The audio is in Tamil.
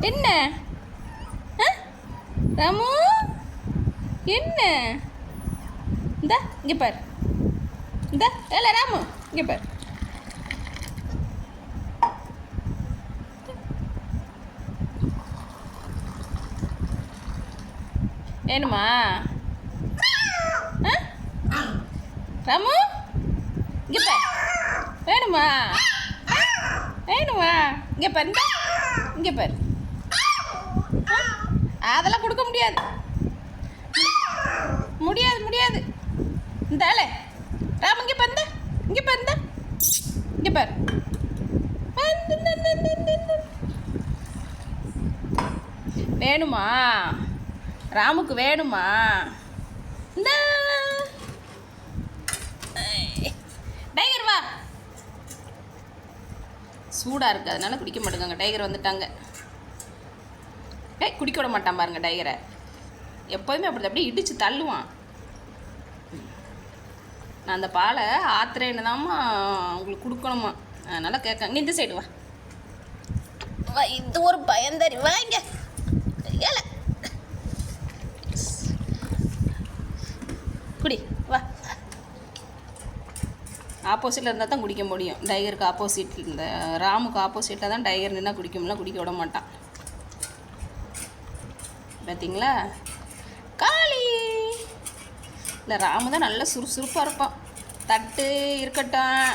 என்ன? ஆ? ராமு? என்ன? இந்த இங்கே பார். இந்த இல்லை ராமு இங்கே பார். வேணுமா? ஆ? ராமு? இங்கே பார். வேணுமா? வேணுமா? இங்கே பார் இங்கே பார். அதெல்லாம் கொடுக்க முடியாது. முடியாது முடியாது. இந்த ஆளே. ராம் இங்கே பந்த இங்கே பந்த இங்கே பாரு. வேணுமா? ராமுக்கு வேணுமா? இந்த. டைகர் வா. சூடாக இருக்குது அதனால குடிக்க மாட்டேங்க. டைகர் வந்துட்டாங்க. டேய் குடிக்க விட மாட்டான் பாருங்க டைகரை எப்போதுமே அப்படி அப்படியே இடித்து தள்ளுவான். நான் அந்த பாலை ஆத்திரேன்னு தாம்மா உங்களுக்கு கொடுக்கணுமா? அதனால் கேட்க நீ இந்த சைடு வா. வா இது ஒரு பயந்தறி. வா இங்க. ஏல குடி வா. ஆப்போசிட்டில் இருந்தால் தான் குடிக்க முடியும். டைகருக்கு ஆப்போசிட் இந்த ராமுக்கு ஆப்போசிட்டில் தான் டைகர் நின்னா குடிக்க முடியல குடிக்க விட மாட்டான். பார்த்தீங்களா காளி! இந்த ராமு தான் நல்லா சுறுசுறுப்பாக இருப்பான். தட்டு இருக்கட்டும்.